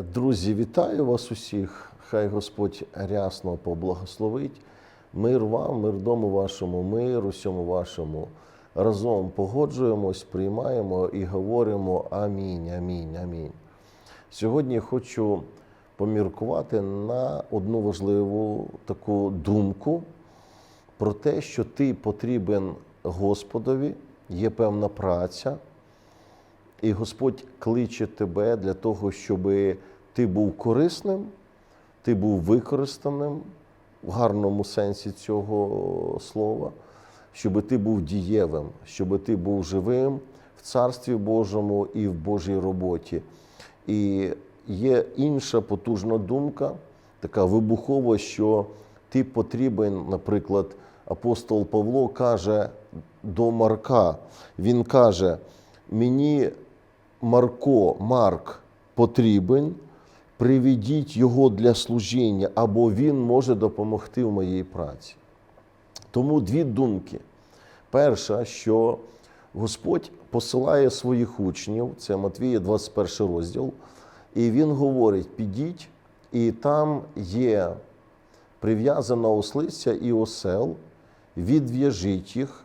Друзі, вітаю вас усіх. Хай Господь рясно поблагословить. Мир вам, мир дому вашому, мир усьому вашому. Разом погоджуємось, приймаємо і говоримо амінь, амінь, амінь. Сьогодні хочу поміркувати на одну важливу таку думку про те, що ти потрібен Господові, є певна праця, і Господь кличе тебе для того, щоб ти був корисним, ти був використаним в гарному сенсі цього слова, щоб ти був дієвим, щоб ти був живим в Царстві Божому і в Божій роботі. І є інша потужна думка, така вибухова, що ти потрібен, наприклад, апостол Павло каже до Марка, він каже: мені Марко, Марк потрібен, приведіть його для служіння, або він може допомогти в моїй праці. Тому дві думки. Перша, що Господь посилає своїх учнів, це Матвія, 21 розділ, і він говорить: підіть, і там є прив'язана ослиця і осел, відв'яжіть їх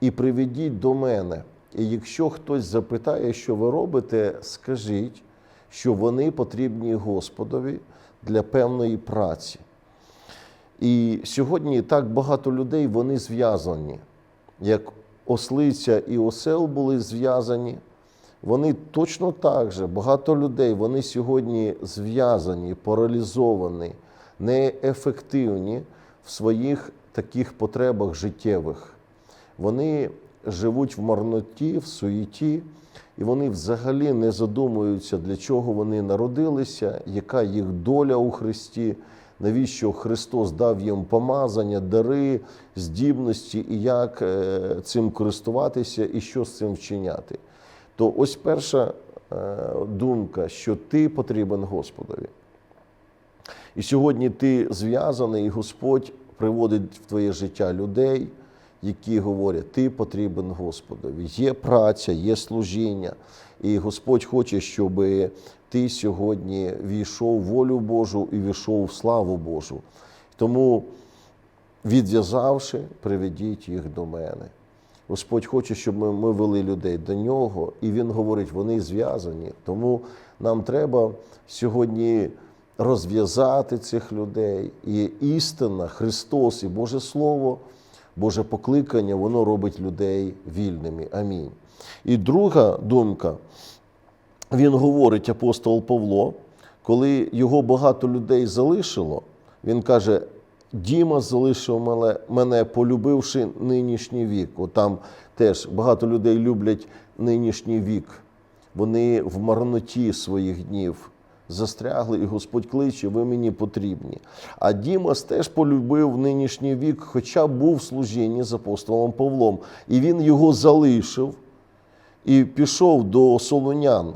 і приведіть до мене. І якщо хтось запитає, що ви робите, скажіть, що вони потрібні Господові для певної праці. І сьогодні так багато людей вони зв'язані. Як ослиця і осел були зв'язані, вони точно так же, багато людей вони сьогодні зв'язані, паралізовані, неефективні в своїх таких потребах життєвих. Вони живуть в марноті, в суєті, і вони взагалі не задумуються, для чого вони народилися, яка їх доля у Христі, навіщо Христос дав їм помазання, дари, здібності, і як е, цим користуватися і що з цим вчиняти. То ось перша е, думка, що ти потрібен Господові. І сьогодні ти зв'язаний, і Господь приводить в твоє життя людей, які говорять, ти потрібен Господові. Є праця, є служіння. І Господь хоче, щоб ти сьогодні війшов в волю Божу і війшов в славу Божу. Тому, відв'язавши, приведіть їх до мене. Господь хоче, щоб ми, ми вели людей до нього, і Він говорить, вони зв'язані. Тому нам треба сьогодні розв'язати цих людей. І істина, Христос і Боже Слово, Боже покликання, воно робить людей вільними. Амінь. І друга думка, він говорить, апостол Павло, коли його багато людей залишило, він каже: Діма залишив мене, полюбивши нинішній вік. От там теж багато людей люблять нинішній вік. Вони в марноті своїх днів застрягли, і Господь кличе, ви мені потрібні. А Дімас теж полюбив нинішній вік, хоча був в служінні з апостолом Павлом. І він його залишив і пішов до Солонян.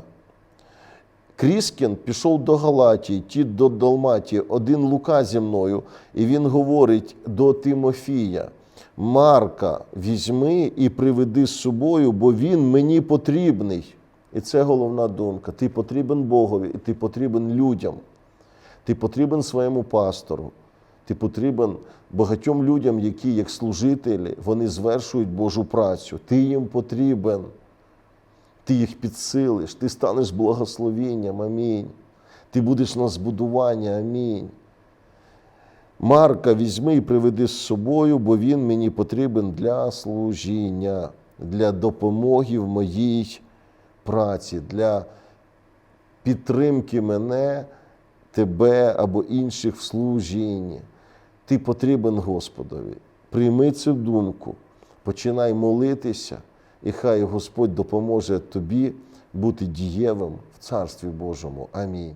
Кріскін пішов до Галатії, ті до Далматії, один Лука зі мною, і він говорить до Тимофія: Марка, візьми і приведи з собою, бо він мені потрібний. І це головна думка. Ти потрібен Богові, і ти потрібен людям. Ти потрібен своєму пастору. Ти потрібен багатьом людям, які, як служителі, вони звершують Божу працю. Ти їм потрібен. Ти їх підсилиш, ти станеш благословенням. Амінь. Ти будеш на збудування. Амінь. Марка візьми і приведи з собою, бо він мені потрібен для служіння, для допомоги в моїй праці, для підтримки мене, тебе або інших в служінні. Ти потрібен Господові. Прийми цю думку, починай молитися, і хай Господь допоможе тобі бути дієвим в Царстві Божому. Амінь.